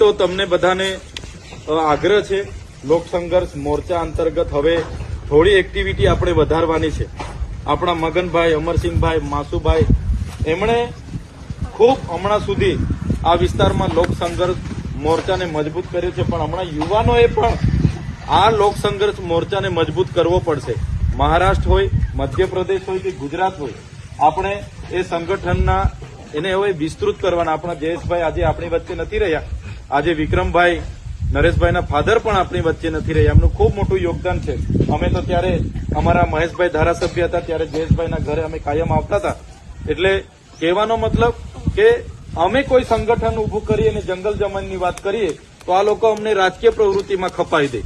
તો તમને બધાને આગ્રહ છે, લોક સંઘર્ષ મોરચા અંતર્ગત હવે થોડી એક્ટિવિટી આપણે વધારવાની છે. આપણા મગનભાઈ, અમરસિંહભાઈ, માસુભાઈ, એમણે ખૂબ હમણાં સુધી આ વિસ્તારમાં લોક સંઘર્ષ મોરચાને મજબૂત કર્યો છે, પણ હમણાં યુવાનોએ પણ આ લોક સંઘર્ષ મોરચાને મજબૂત કરવો પડશે. મહારાષ્ટ્ર હોય, મધ્યપ્રદેશ હોય કે ગુજરાત હોય, આપણે એ સંગઠનના, એને હવે વિસ્તૃત કરવાના. આપણા જયેશભાઈ આજે આપણી વચ્ચે નથી રહ્યા. આજે વિક્રમભાઈ, નરેશભાઈના ફાધર પણ આપણી વચ્ચે નથી રહ્યા. એમનું ખૂબ મોટું યોગદાન છે. અમે તો ત્યારે અમારા મહેશભાઈ ધારાસભ્ય હતા, ત્યારે જયેશભાઈના ઘરે અમે કાયમ આવતા હતા. એટલે કહેવાનો મતલબ કે અમે કોઈ સંગઠન ઊભું કરીએ અને જંગલ જમીનની વાત કરીએ, તો આ લોકો અમને રાજકીય પ્રવૃત્તિમાં ખપાઈ દે.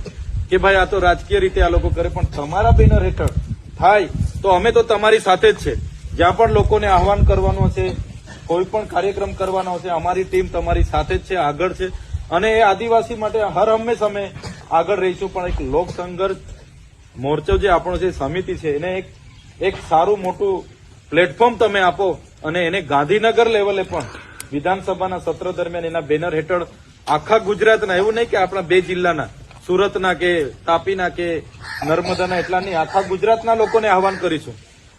કે ભાઈ, આ તો રાજકીય રીતે આ લોકો કરે, પણ તમારા બેનર હેઠળ થાય, તો અમે તો તમારી સાથે જ છે. જ્યાં પણ લોકોને આહવાન કરવાનું હશે કોઈ પણ કાર્યક્રમ કરવાનો છે, અમારી ટીમ તમારી સાથે જ છે, આગળ છે. અને એ આદિવાસી માટે હર હંમેશ અમે આગળ રહીશું. પણ એક લોક સંઘર્ષ મોરચો જે આપણો જે સમિતિ છે, એને એક એક સારું મોટું પ્લેટફોર્મ તમે આપો અને એને ગાંધીનગર લેવલે પણ વિધાનસભાના સત્ર દરમિયાન એના બેનર હેઠળ આખા ગુજરાતના, એવું નહીં કે આપણા બે જિલ્લાના, સુરતના કે તાપીના કે નર્મદાના, એટલા નહીં, આખા ગુજરાતના લોકોને આહવાન કરીશું.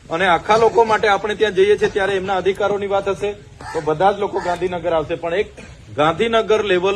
અને આખા લોકો માટે આપણે ત્યાં જઈએ છીએ ત્યારે એમના અધિકારોની વાત હશે. તો બધા જ લોકો ગાંધીનગર આવશે. પણ એક ગાંધીનગર લેવલ